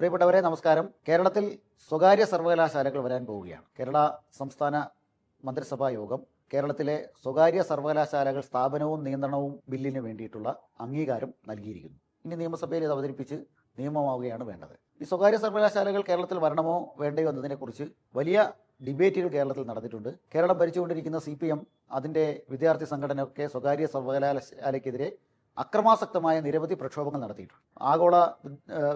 പ്രിയപ്പെട്ടവരെ നമസ്കാരം. കേരളത്തിൽ സ്വകാര്യ സർവകലാശാലകൾ വരാൻ പോവുകയാണ്. കേരള സംസ്ഥാന മന്ത്രിസഭാ യോഗം കേരളത്തിലെ സ്വകാര്യ സർവകലാശാലകൾ സ്ഥാപനവും നിയന്ത്രണവും ബില്ലിന് വേണ്ടിയിട്ടുള്ള അംഗീകാരം നൽകിയിരിക്കുന്നു. ഇനി നിയമസഭയിൽ ഇത് അവതരിപ്പിച്ച് നിയമമാവുകയാണ് വേണ്ടത്. ഈ സ്വകാര്യ സർവകലാശാലകൾ കേരളത്തിൽ വരണമോ വേണ്ടയോ എന്നതിനെക്കുറിച്ച് വലിയ ഡിബേറ്റുകൾ കേരളത്തിൽ നടന്നിട്ടുണ്ട്. കേരളം ഭരിച്ചുകൊണ്ടിരിക്കുന്ന സി പി എം അതിന്റെ വിദ്യാർത്ഥി സംഘടനയൊക്കെ സ്വകാര്യ സർവകലാശാലയ്ക്കെതിരെ അക്രമാസക്തമായ നിരവധി പ്രക്ഷോഭങ്ങൾ നടത്തിയിട്ടുണ്ട്. ആഗോള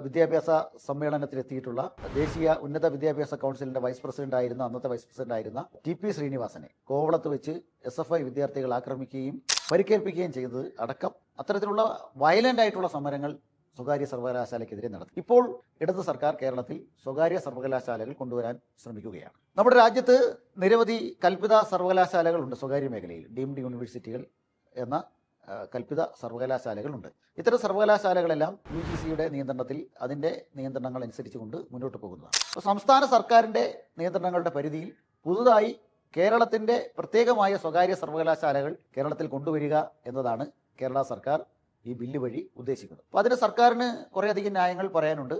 വിദ്യാഭ്യാസ സമ്മേളനത്തിലെത്തിയിട്ടുള്ള ദേശീയ ഉന്നത വിദ്യാഭ്യാസ കൗൺസിലിന്റെ വൈസ് പ്രസിഡന്റ് ആയിരുന്ന അന്നത്തെ വൈസ് പ്രസിഡന്റ് ആയിരുന്ന ടി പി ശ്രീനിവാസനെ കോവളത്ത് വെച്ച് എസ് എഫ് ഐ വിദ്യാർത്ഥികൾ ആക്രമിക്കുകയും പരിക്കേൽപ്പിക്കുകയും ചെയ്തത് അടക്കം അത്തരത്തിലുള്ള വയലന്റ് ആയിട്ടുള്ള സമരങ്ങൾ സ്വകാര്യ സർവകലാശാലയ്ക്കെതിരെ നടത്തി. ഇപ്പോൾ ഇടത് സർക്കാർ കേരളത്തിൽ സ്വകാര്യ സർവകലാശാലകൾ കൊണ്ടുവരാൻ ശ്രമിക്കുകയാണ്. നമ്മുടെ രാജ്യത്ത് നിരവധി കൽപ്പിത സർവകലാശാലകളുണ്ട് സ്വകാര്യ മേഖലയിൽ. ഡീംഡ് യൂണിവേഴ്സിറ്റികൾ എന്ന കൽപ്പിത സർവകലാശാലകളുണ്ട്. ഇത്തരം സർവകലാശാലകളെല്ലാം യു ജി സിയുടെ നിയന്ത്രണത്തിൽ അതിന്റെ നിയന്ത്രണങ്ങൾ അനുസരിച്ച് കൊണ്ട് മുന്നോട്ട് പോകുന്നതാണ്. അപ്പോൾ സംസ്ഥാന സർക്കാരിന്റെ നിയന്ത്രണങ്ങളുടെ പരിധിയിൽ പുതുതായി കേരളത്തിന്റെ പ്രത്യേകമായ സ്വകാര്യ സർവകലാശാലകൾ കേരളത്തിൽ കൊണ്ടുവരിക എന്നതാണ് കേരള സർക്കാർ ഈ ബില്ല് വഴി ഉദ്ദേശിക്കുന്നത്. അപ്പോൾ അതിന് സർക്കാരിന് കുറേയധികം ന്യായങ്ങൾ പറയാനുണ്ട്.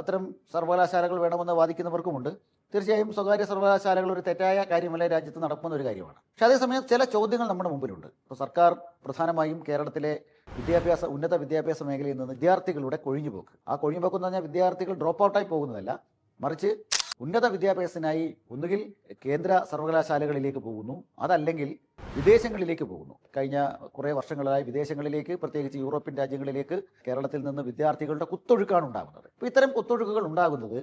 അത്തരം സർവകലാശാലകൾ വേണമെന്ന് വാദിക്കുന്നവർക്കുമുണ്ട്. തീർച്ചയായും സ്വകാര്യ സർവകലാശാലകൾ ഒരു തെറ്റായ കാര്യമല്ല രാജ്യത്ത് നടക്കുന്ന ഒരു കാര്യമാണ്. പക്ഷെ അതേസമയം ചില ചോദ്യങ്ങൾ നമ്മുടെ മുമ്പിലുണ്ട്. ഇപ്പോൾ സർക്കാർ പ്രധാനമായും കേരളത്തിലെ വിദ്യാഭ്യാസ ഉന്നത വിദ്യാഭ്യാസ മേഖലയിൽ നിന്ന് വിദ്യാർത്ഥികളുടെ കൊഴിഞ്ഞുപോക്ക്. ആ കൊഴിഞ്ഞുപോക്ക് എന്ന് പറഞ്ഞാൽ വിദ്യാർത്ഥികൾ ഡ്രോപ്പ് ഔട്ടായി പോകുന്നതല്ല. മറിച്ച് ഉന്നത വിദ്യാഭ്യാസത്തിനായി ഒന്നുകിൽ കേന്ദ്ര സർവകലാശാലകളിലേക്ക് പോകുന്നു. അതല്ലെങ്കിൽ വിദേശങ്ങളിലേക്ക് പോകുന്നു. കഴിഞ്ഞ കുറേ വർഷങ്ങളായി വിദേശങ്ങളിലേക്ക് പ്രത്യേകിച്ച് യൂറോപ്യൻ രാജ്യങ്ങളിലേക്ക് കേരളത്തിൽ നിന്ന് വിദ്യാർത്ഥികളുടെ കുത്തൊഴുക്കാണ് ഉണ്ടാകുന്നത്. അപ്പോൾ ഇത്തരം കുത്തൊഴുക്കുകൾ ഉണ്ടാകുന്നത്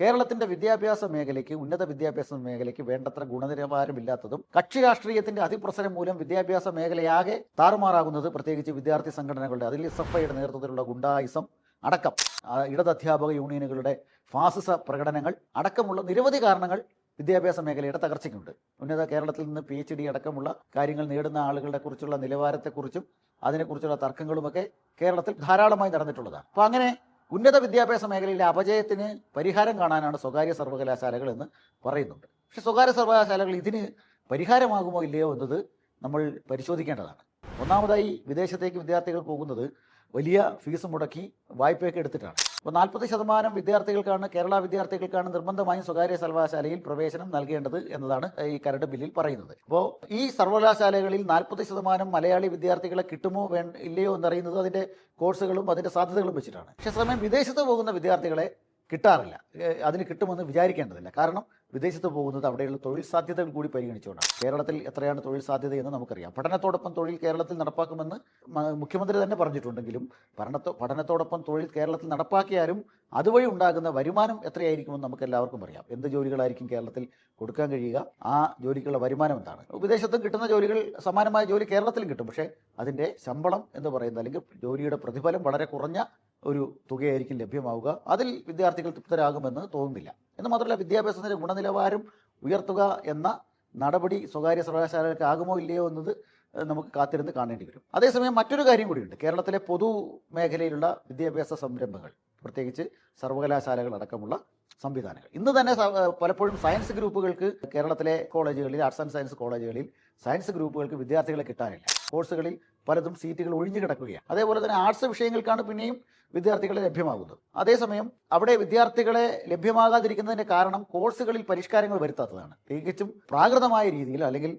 കേരളത്തിന്റെ വിദ്യാഭ്യാസ മേഖലയ്ക്ക് ഉന്നത വിദ്യാഭ്യാസ മേഖലയ്ക്ക് വേണ്ടത്ര ഗുണനിലവാരമില്ലാത്തതും കക്ഷി രാഷ്ട്രീയത്തിന്റെ അതിപ്രസരം മൂലം വിദ്യാഭ്യാസ മേഖലയാകെ താറുമാറാകുന്നത് പ്രത്യേകിച്ച് വിദ്യാർത്ഥി സംഘടനകളുടെ അതിൽ ഐയുടെ നേതൃത്വത്തിലുള്ള ഗുണ്ടായിസം അടക്കം ഇടതധ്യാപക യൂണിയനുകളുടെ ഫാസിസ പ്രകടനങ്ങൾ അടക്കമുള്ള നിരവധി കാരണങ്ങൾ വിദ്യാഭ്യാസ മേഖലയുടെ തകർച്ചയ്ക്കുണ്ട്. ഉന്നത കേരളത്തിൽ നിന്ന് പി എച്ച് ഡി അടക്കമുള്ള കാര്യങ്ങൾ നേടുന്ന ആളുകളുടെ കുറിച്ചുള്ള നിലവാരത്തെക്കുറിച്ചും അതിനെക്കുറിച്ചുള്ള തർക്കങ്ങളുമൊക്കെ കേരളത്തിൽ ധാരാളമായി നടന്നിട്ടുള്ളതാണ്. അപ്പോൾ അങ്ങനെ ഉന്നത വിദ്യാഭ്യാസ മേഖലയിലെ അപജയത്തിന് പരിഹാരം കാണാനാണ് സ്വകാര്യ സർവകലാശാലകൾ എന്ന് പറയുന്നുണ്ട്. പക്ഷെ സ്വകാര്യ സർവകലാശാലകൾ ഇതിന് പരിഹാരമാകുമോ ഇല്ലയോ എന്നത് നമ്മൾ പരിശോധിക്കേണ്ടതാണ്. ഒന്നാമതായി വിദേശത്തേക്ക് വിദ്യാർത്ഥികൾ പോകുന്നത് വലിയ ഫീസ് മുടക്കി വായ്പയൊക്കെ എടുത്തിട്ടാണ്. അപ്പോൾ നാൽപ്പത് ശതമാനം വിദ്യാർത്ഥികൾക്കാണ് കേരള വിദ്യാർത്ഥികൾക്കാണ് നിർബന്ധമായും സ്വകാര്യ സർവകലാശാലയിൽ പ്രവേശനം നൽകേണ്ടത് എന്നതാണ് ഈ കരട് ബില്ലിൽ പറയുന്നത്. അപ്പോൾ ഈ സർവകലാശാലകളിൽ നാൽപ്പത് ശതമാനം മലയാളി വിദ്യാർത്ഥികളെ കിട്ടുമോ വേ ഇല്ലയോ എന്നറിയുന്നത് അതിന്റെ കോഴ്സുകളും അതിന്റെ സാധ്യതകളും വെച്ചിട്ടാണ്. പക്ഷേ സമയം വിദേശത്ത് പോകുന്ന വിദ്യാർത്ഥികളെ കിട്ടാറില്ല. അതിന് കിട്ടുമെന്ന് വിചാരിക്കേണ്ടതില്ല. കാരണം വിദേശത്ത് പോകുന്നത് അവിടെയുള്ള തൊഴിൽ സാധ്യതകൾ കൂടി പരിഗണിച്ചുകൊണ്ടാണ്. കേരളത്തിൽ എത്രയാണ് തൊഴിൽ സാധ്യത എന്ന് നമുക്കറിയാം. പഠനത്തോടൊപ്പം തൊഴിൽ കേരളത്തിൽ നടപ്പാക്കുമെന്ന് മുഖ്യമന്ത്രി തന്നെ പറഞ്ഞിട്ടുണ്ടെങ്കിലും പഠനത്തോ പഠനത്തോടൊപ്പം തൊഴിൽ കേരളത്തിൽ നടപ്പാക്കിയാലും അതുവഴി ഉണ്ടാകുന്ന വരുമാനം എത്രയായിരിക്കുമെന്ന് നമുക്ക് എല്ലാവർക്കും അറിയാം. എന്ത് ജോലികളായിരിക്കും കേരളത്തിൽ കൊടുക്കാൻ കഴിയുക? ആ ജോലിക്കുള്ള വരുമാനം എന്താണ്? വിദേശത്തും കിട്ടുന്ന ജോലികൾ സമാനമായ ജോലി കേരളത്തിലും കിട്ടും. പക്ഷേ അതിന്റെ ശമ്പളം എന്ന് പറയുന്നത് അല്ലെങ്കിൽ ജോലിയുടെ പ്രതിഫലം വളരെ കുറഞ്ഞ ഒരു തുകയായിരിക്കും ലഭ്യമാവുക. അതിൽ വിദ്യാർത്ഥികൾ തൃപ്തരാകുമെന്ന് തോന്നുന്നില്ല. എന്ന് മാത്രമല്ല വിദ്യാഭ്യാസത്തിന്റെ ഗുണനിലവാരം ഉയർത്തുക എന്ന നടപടി സ്വകാര്യ സർവകലാശാലകൾക്ക് ആകുമോ ഇല്ലയോ എന്നത് നമുക്ക് കാത്തിരുന്ന് കാണേണ്ടി വരും. അതേസമയം മറ്റൊരു കാര്യം കൂടിയുണ്ട്. കേരളത്തിലെ പൊതു മേഖലയിലുള്ള വിദ്യാഭ്യാസ സംരംഭങ്ങൾ പ്രത്യേകിച്ച് സർവകലാശാലകൾ അടക്കമുള്ള സംവിധാനങ്ങൾ. ഇന്ന് തന്നെ പലപ്പോഴും സയൻസ് ഗ്രൂപ്പുകൾക്ക് കേരളത്തിലെ കോളേജുകളിൽ ആർട്സ് ആൻഡ് സയൻസ് കോളേജുകളിൽ സയൻസ് ഗ്രൂപ്പുകൾക്ക് വിദ്യാർത്ഥികളെ കിട്ടാനില്ല. കോഴ്സുകളിൽ പലതും സീറ്റുകൾ ഒഴിഞ്ഞു കിടക്കുകയാണ്. അതേപോലെ തന്നെ ആർട്സ് വിഷയങ്ങൾക്കാണ് പിന്നെയും വിദ്യാർത്ഥികളെ ലഭ്യമാകുന്നത്. അതേസമയം അവിടെ വിദ്യാർത്ഥികളെ ലഭ്യമാകാതിരിക്കുന്നതിന്റെ കാരണം കോഴ്സുകളിൽ പരിഷ്കാരങ്ങൾ വരുത്താത്തതാണ്. തികച്ചും പ്രാകൃതമായ രീതിയിൽ അല്ലെങ്കിൽ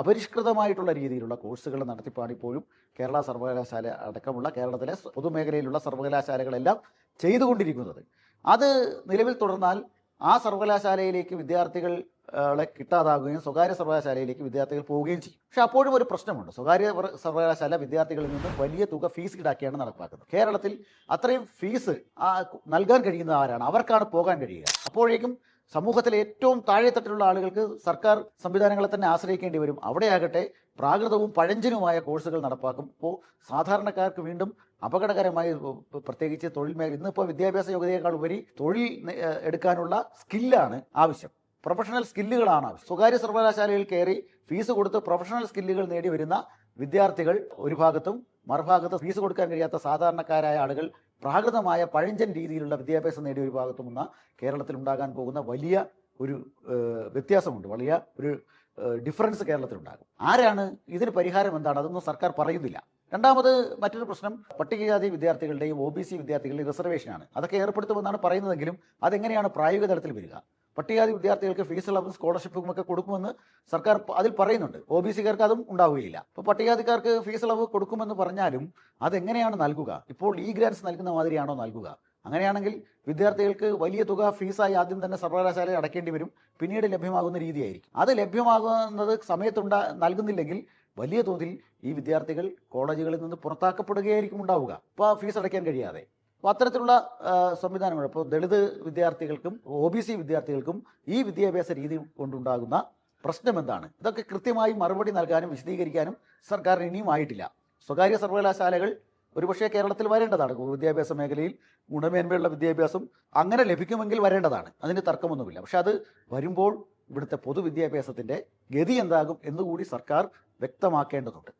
അപരിഷ്കൃതമായിട്ടുള്ള രീതിയിലുള്ള കോഴ്സുകൾ നടത്തിപ്പാണ് ഇപ്പോഴും കേരള സർവകലാശാല അടക്കമുള്ള കേരളത്തിലെ പൊതുമേഖലയിലുള്ള സർവകലാശാലകളെല്ലാം ചെയ്തുകൊണ്ടിരിക്കുന്നത്. അത് നിലവിൽ തുടർന്നാൽ ആ സർവകലാശാലയിലേക്ക് വിദ്യാർത്ഥികളെ കിട്ടാതാകുകയും സ്വകാര്യ സർവകലാശാലയിലേക്ക് വിദ്യാർത്ഥികൾ പോവുകയും ചെയ്യും. പക്ഷെ അപ്പോഴും ഒരു പ്രശ്നമുണ്ട്. സ്വകാര്യ സർവകലാശാല വിദ്യാർത്ഥികളിൽ നിന്ന് വലിയ തുക ഫീസ് ഈടാക്കിയാണ് നടപ്പാക്കുന്നത്. കേരളത്തിൽ അത്രയും ഫീസ് നൽകാൻ കഴിയുന്ന ആരാണ്? അവർക്കാണ് പോകാൻ കഴിയുക. അപ്പോഴേക്കും സമൂഹത്തിലെ ഏറ്റവും താഴെത്തട്ടിലുള്ള ആളുകൾക്ക് സർക്കാർ സംവിധാനങ്ങളെ തന്നെ ആശ്രയിക്കേണ്ടി വരും. അവിടെയാകട്ടെ പ്രാകൃതവും പഴഞ്ചനുമായ കോഴ്സുകൾ നടപ്പാക്കും. ഇപ്പോൾ സാധാരണക്കാർക്ക് വീണ്ടും അപകടകരമായി പ്രത്യേകിച്ച് തൊഴിൽ മേഖല ഇന്നിപ്പോൾ വിദ്യാഭ്യാസ യോഗ്യതയേക്കാൾ ഉപരി തൊഴിൽ എടുക്കാനുള്ള സ്കില്ലാണ് ആവശ്യം. പ്രൊഫഷണൽ സ്കില്ലുകളാണ് സ്വകാര്യ സർവകലാശാലയിൽ കയറി ഫീസ് കൊടുത്ത് പ്രൊഫഷണൽ സ്കില്ലുകൾ നേടി വരുന്ന വിദ്യാർത്ഥികൾ ഒരു ഭാഗത്തും മറുഭാഗത്ത് ഫീസ് കൊടുക്കാൻ കഴിയാത്ത സാധാരണക്കാരായ ആളുകൾ പ്രാകൃതമായ പഴഞ്ചൻ രീതിയിലുള്ള വിദ്യാഭ്യാസം നേടിയ ഒരു ഭാഗത്തുമുന്ന കേരളത്തിൽ ഉണ്ടാകാൻ പോകുന്ന വലിയ ഒരു വ്യത്യാസമുണ്ട്. വലിയ ഒരു ഡിഫറൻസ് കേരളത്തിലുണ്ടാകും ആരാണ്? ഇതിന് പരിഹാരം എന്താണ്? അതൊന്നും സർക്കാർ പറയുന്നില്ല. രണ്ടാമത് മറ്റൊരു പ്രശ്നം പട്ടികജാതി വിദ്യാർത്ഥികളുടെയും ഒ ബി സി വിദ്യാർത്ഥികളുടെയും റിസർവേഷനാണ് അതൊക്കെ ഏർപ്പെടുത്തുമെന്നാണ് പറയുന്നതെങ്കിലും അതെങ്ങനെയാണ് പ്രായോഗിക തലത്തിൽ വരിക? പട്ടികജാതി വിദ്യാർത്ഥികൾക്ക് ഫീസ് ഇളവും സ്കോളർഷിപ്പും ഒക്കെ കൊടുക്കുമെന്ന് സർക്കാർ അതിൽ പറയുന്നുണ്ട്. ഒ ബി സിക്കാർക്ക് അതും ഉണ്ടാവുകയില്ല. അപ്പോൾ പട്ടികജാതിക്കാർക്ക് ഫീസ് ഇളവ് കൊടുക്കുമെന്ന് പറഞ്ഞാലും അതെങ്ങനെയാണ് നൽകുക? ഇപ്പോൾ ഈ ഗ്രാൻസ് നൽകുന്ന മാതിരിയാണോ നൽകുക? അങ്ങനെയാണെങ്കിൽ വിദ്യാർത്ഥികൾക്ക് വലിയ തുക ഫീസായി ആദ്യം തന്നെ സർവകലാശാലയിൽ അടയ്ക്കേണ്ടി വരും. പിന്നീട് ലഭ്യമാകുന്ന രീതിയായിരിക്കും. അത് ലഭ്യമാകുന്നത് സമയത്തുണ്ട നൽകുന്നില്ലെങ്കിൽ വലിയ തോതിൽ ഈ വിദ്യാർത്ഥികൾ കോളേജുകളിൽ നിന്ന് പുറത്താക്കപ്പെടുകയായിരിക്കും ഉണ്ടാവുക. അപ്പോൾ ഫീസ് അടയ്ക്കാൻ കഴിയാതെ. അപ്പോൾ അത്തരത്തിലുള്ള സംവിധാനമാണ് ഇപ്പോൾ ദളിത് വിദ്യാർത്ഥികൾക്കും ഒ ബി സി വിദ്യാർത്ഥികൾക്കും ഈ വിദ്യാഭ്യാസ രീതി കൊണ്ടുണ്ടാകുന്ന പ്രശ്നം എന്താണ് ഇതൊക്കെ കൃത്യമായി മറുപടി നൽകാനും വിശദീകരിക്കാനും സർക്കാരിന് ഇനിയും ആയിട്ടില്ല. സ്വകാര്യ സർവകലാശാലകൾ ഒരുപക്ഷെ കേരളത്തിൽ വരേണ്ടതാണ്. വിദ്യാഭ്യാസ മേഖലയിൽ ഗുണമേന്മയുള്ള വിദ്യാഭ്യാസം അങ്ങനെ ലഭിക്കുമെങ്കിൽ വരേണ്ടതാണ്. അതിന് തർക്കമൊന്നുമില്ല. പക്ഷെ അത് വരുമ്പോൾ ഇവിടുത്തെ പൊതുവിദ്യാഭ്യാസത്തിന്റെ ഗതി എന്താകും എന്നുകൂടി സർക്കാർ വ്യക്തമാക്കേണ്ടതുണ്ട്.